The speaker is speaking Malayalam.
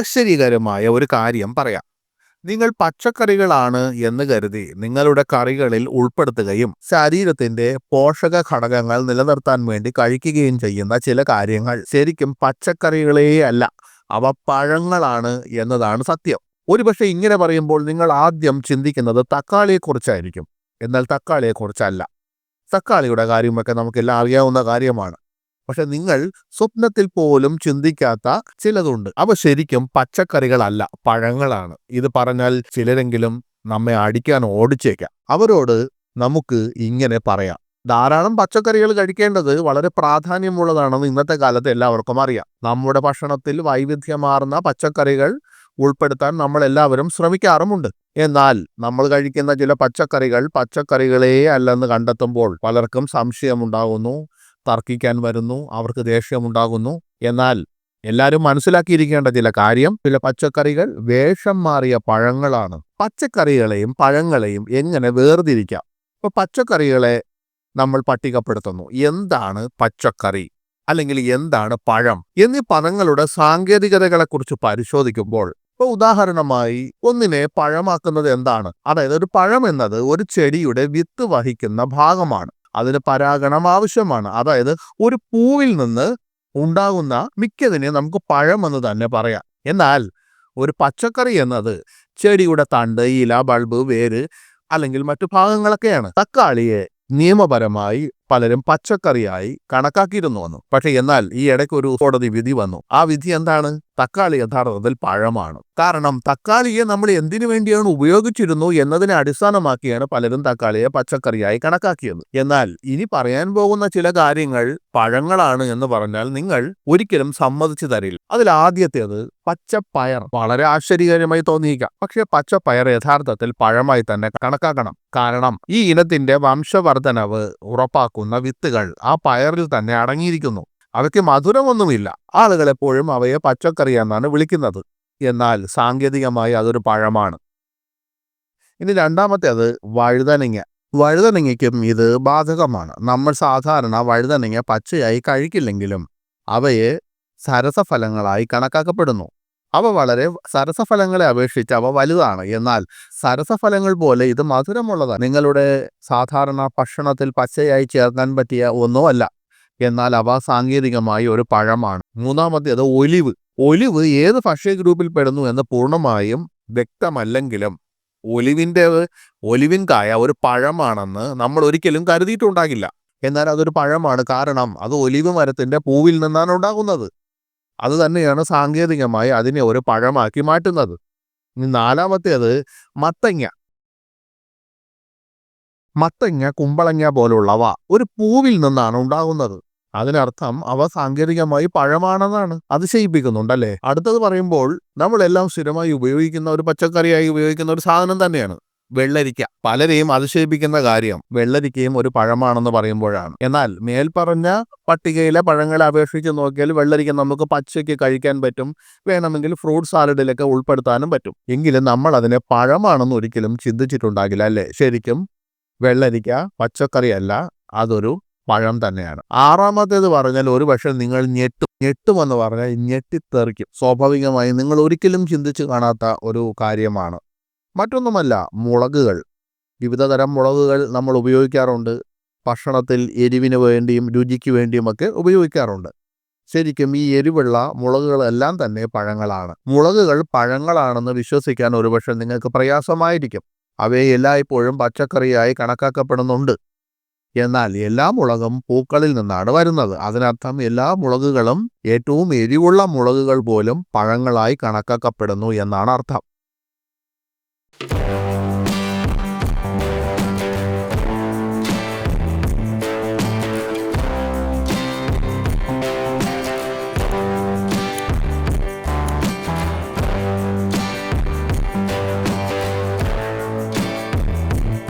ആശ്ചര്യകരമായ ഒരു കാര്യം പറയാം. നിങ്ങൾ പച്ചക്കറികളാണ് എന്ന് കരുതി നിങ്ങളുടെ കറികളിൽ ഉൾപ്പെടുത്തുകയും ശരീരത്തിന്റെ പോഷക ഘടകങ്ങൾ നിലനിർത്താൻ വേണ്ടി കഴിക്കുകയും ചെയ്യുന്ന ചില കാര്യങ്ങൾ. ശരിക്കും പച്ചക്കറികളേ അല്ല അവ പഴങ്ങളാണ് എന്നതാണ് സത്യം. ഒരുപക്ഷെ ഇങ്ങനെ പറയുമ്പോൾ നിങ്ങൾ ആദ്യം ചിന്തിക്കുന്നത് തക്കാളിയെക്കുറിച്ചായിരിക്കും. എന്നാൽ തക്കാളിയെക്കുറിച്ചല്ല. തക്കാളിയുടെ കാര്യമൊക്കെ നമുക്കെല്ലാം അറിയാവുന്ന കാര്യമാണ്. പക്ഷെ നിങ്ങൾ സ്വപ്നത്തിൽ പോലും ചിന്തിക്കാത്ത ചിലതുണ്ട്. അവ ശരിക്കും പച്ചക്കറികളല്ല പഴങ്ങളാണ്. ഇത് പറഞ്ഞാൽ ചിലരെങ്കിലും നമ്മെ അടിക്കാൻ ഓടിച്ചേക്കാം. അവരോട് നമുക്ക് ഇങ്ങനെ പറയാം. ധാരാളം പച്ചക്കറികൾ കഴിക്കേണ്ടത് വളരെ പ്രാധാന്യമുള്ളതാണെന്ന് ഇന്നത്തെ കാലത്ത് എല്ലാവർക്കും അറിയാം. നമ്മുടെ ഭക്ഷണത്തിൽ വൈവിധ്യമാർന്ന പച്ചക്കറികൾ ഉൾപ്പെടുത്താൻ നമ്മൾ എല്ലാവരും ശ്രമിക്കാറുമുണ്ട്. എന്നാൽ നമ്മൾ കഴിക്കുന്ന ചില പച്ചക്കറികൾ പച്ചക്കറികളേ അല്ലെന്ന് കണ്ടെത്തുമ്പോൾ പലർക്കും സംശയമുണ്ടാകുന്നു. തർക്കിക്കാൻ വരുന്നു അവർക്ക് ദേഷ്യമുണ്ടാകുന്നു. എന്നാൽ എല്ലാവരും മനസ്സിലാക്കിയിരിക്കേണ്ട ചില കാര്യം ചില പച്ചക്കറികൾ വേഷം മാറിയ പഴങ്ങളാണ്. പച്ചക്കറികളെയും പഴങ്ങളെയും എങ്ങനെ വേർതിരിക്കാം? ഇപ്പൊ പച്ചക്കറികളെ നമ്മൾ പട്ടികപ്പെടുത്തുന്നു. എന്താണ് പച്ചക്കറി? അല്ലെങ്കിൽ എന്താണ് പഴം? എന്നീ പദങ്ങളുടെ സാങ്കേതികതകളെക്കുറിച്ച് പരിശോധിക്കുമ്പോൾ ഇപ്പൊ ഉദാഹരണമായി ഒന്നിനെ പഴമാക്കുന്നത് എന്താണ്? അതായത് ഒരു പഴം എന്നത് ഒരു ചെടിയുടെ വിത്ത് വഹിക്കുന്ന ഭാഗമാണ്. അതിന് പരാഗണം ആവശ്യമാണ്. അതായത് ഒരു പൂവിൽ നിന്ന് ഉണ്ടാകുന്ന മിക്കതിനെ നമുക്ക് പഴം എന്ന് തന്നെ പറയാം. എന്നാൽ ഒരു പച്ചക്കറി എന്നത് ചെടിയുടെ തണ്ട് ഇല ബൾബ് വേര് അല്ലെങ്കിൽ മറ്റു ഭാഗങ്ങളൊക്കെയാണ്. തക്കാളിയെ നിയമപരമായി പലരും പച്ചക്കറിയായി കണക്കാക്കിയിരുന്നു വന്നു. പക്ഷെ എന്നാൽ ഈ ഇടയ്ക്ക് ഒരു കോടതി വിധി വന്നു. ആ വിധി എന്താണ്? തക്കാളി യഥാർത്ഥത്തിൽ പഴമാണ്. കാരണം തക്കാളിയെ നമ്മൾ എന്തിനു വേണ്ടിയാണ് ഉപയോഗിച്ചിരുന്നു എന്നതിനെ അടിസ്ഥാനമാക്കിയാണ് പലരും തക്കാളിയെ പച്ചക്കറിയായി കണക്കാക്കിയത്. എന്നാൽ ഇനി പറയാൻ പോകുന്ന ചില കാര്യങ്ങൾ പഴങ്ങളാണ് എന്ന് പറഞ്ഞാൽ നിങ്ങൾ ഒരിക്കലും സമ്മതിച്ചു തരില്ല. അതിൽ ആദ്യത്തേത് പച്ചപ്പയർ. വളരെ ആശ്ചര്യകരമായി തോന്നിയിക്കാം. പക്ഷേ പച്ചപ്പയർ യഥാർത്ഥത്തിൽ പഴമായി തന്നെ കണക്കാക്കണം. കാരണം ഈ ഇനത്തിന്റെ വംശവർദ്ധനവ് ഉറപ്പാക്കുന്ന വിത്തുകൾ ആ പയറിൽ തന്നെ അടങ്ങിയിരിക്കുന്നു. അവയ്ക്ക് മധുരമൊന്നുമില്ല. ആളുകൾ എപ്പോഴും അവയെ പച്ചക്കറി എന്നാണ് വിളിക്കുന്നത്. എന്നാൽ സാങ്കേതികമായി അതൊരു പഴമാണ്. ഇനി രണ്ടാമത്തേത് വഴുതനങ്ങ. വഴുതനങ്ങയ്ക്കും ഇത് ബാധകമാണ്. നമ്മൾ സാധാരണ വഴുതനങ്ങ പച്ചയായി കഴിക്കില്ലെങ്കിലും അവയെ സരസഫലങ്ങളായി കണക്കാക്കപ്പെടുന്നു. അവ വളരെ സരസഫലങ്ങളെ അപേക്ഷിച്ച് അവ വലുതാണ്. എന്നാൽ സരസഫലങ്ങൾ പോലെ ഇത് മധുരമുള്ളതാണ്. നിങ്ങളുടെ സാധാരണ ഭക്ഷണത്തിൽ പച്ചയായി ചേർക്കാൻ പറ്റിയ ഒന്നുമല്ല. എന്നാൽ അവ സാങ്കേതികമായി ഒരു പഴമാണ്. മൂന്നാമത്തേത് ഒലിവ്. ഒലിവ് ഏത് ഭക്ഷ്യ ഗ്രൂപ്പിൽ പെടുന്നു എന്ന് പൂർണമായും വ്യക്തമല്ലെങ്കിലും ഒലിവിന്റെ ഒലിവിൻ കായ ഒരു പഴമാണെന്ന് നമ്മൾ ഒരിക്കലും കരുതിയിട്ടുണ്ടാകില്ല. എന്നാൽ അതൊരു പഴമാണ്. കാരണം അത് ഒലിവ് മരത്തിന്റെ പൂവിൽ നിന്നാണ് ഉണ്ടാകുന്നത്. അത് തന്നെയാണ് സാങ്കേതികമായി അതിനെ ഒരു പഴമാക്കി മാറ്റുന്നത്. നാലാമത്തേത് മത്തങ്ങ. മത്തങ്ങ കുമ്പളങ്ങ പോലുള്ളവ ഒരു പൂവിൽ നിന്നാണ് ഉണ്ടാകുന്നത്. അതിനർത്ഥം അവ സാങ്കേതികമായി പഴമാണെന്നാണ് അതിശയിപ്പിക്കുന്നുണ്ടല്ലേ അടുത്തത് പറയുമ്പോൾ നമ്മളെല്ലാം സ്ഥിരമായി ഉപയോഗിക്കുന്ന ഒരു പച്ചക്കറിയായി ഉപയോഗിക്കുന്ന ഒരു സാധനം തന്നെയാണ്. വെള്ളരിക്ക. പലരെയും അതിശയിപ്പിക്കുന്ന കാര്യം വെള്ളരിക്കയും ഒരു പഴമാണെന്ന് പറയുമ്പോഴാണ്. എന്നാൽ മേൽപ്പറഞ്ഞ പട്ടികയിലെ പഴങ്ങളെ അപേക്ഷിച്ച് നോക്കിയാൽ വെള്ളരിക്ക നമുക്ക് പച്ചയ്ക്ക് കഴിക്കാൻ പറ്റും വേണമെങ്കിൽ ഫ്രൂട്ട് സാലഡിലൊക്കെ ഉൾപ്പെടുത്താനും പറ്റും. എങ്കിലും നമ്മൾ അതിനെ പഴമാണെന്ന് ഒരിക്കലും ചിന്തിച്ചിട്ടുണ്ടാകില്ല അല്ലേ? ശരിക്കും വെള്ളരിക്ക പച്ചക്കറിയല്ല അതൊരു പഴം തന്നെയാണ്. ആറാമത്തേത് പറഞ്ഞാൽ ഒരു പക്ഷേ നിങ്ങൾ ഞെട്ടും ഞെട്ടുമെന്ന് പറഞ്ഞാൽ ഞെട്ടിത്തെറിക്കും. സ്വാഭാവികമായും നിങ്ങൾ ഒരിക്കലും ചിന്തിച്ചു കാണാത്ത ഒരു കാര്യമാണ്. മറ്റൊന്നുമല്ല മുളകുകൾ. വിവിധ തരം മുളകുകൾ നമ്മൾ ഉപയോഗിക്കാറുണ്ട്. ഭക്ഷണത്തിൽ എരിവിന് വേണ്ടിയും രുചിക്ക് വേണ്ടിയുമൊക്കെ ഉപയോഗിക്കാറുണ്ട്. ശരിക്കും ഈ എരിവുള്ള മുളകുകളെല്ലാം തന്നെ പഴങ്ങളാണ്. മുളകുകൾ പഴങ്ങളാണെന്ന് വിശ്വസിക്കാൻ ഒരുപക്ഷെ നിങ്ങൾക്ക് പ്രയാസമായിരിക്കും. അവയെ എല്ലായ്പ്പോഴും പച്ചക്കറിയായി കണക്കാക്കപ്പെടുന്നുണ്ട്. എന്നാൽ എല്ലാ മുളകും പൂക്കളിൽ നിന്നാണ് വരുന്നത്. അതിനർത്ഥം എല്ലാ മുളകുകളും ഏറ്റവും എരിവുള്ള മുളകുകൾ പോലും പഴങ്ങളായി കണക്കാക്കപ്പെടുന്നു എന്നാണ് അർത്ഥം.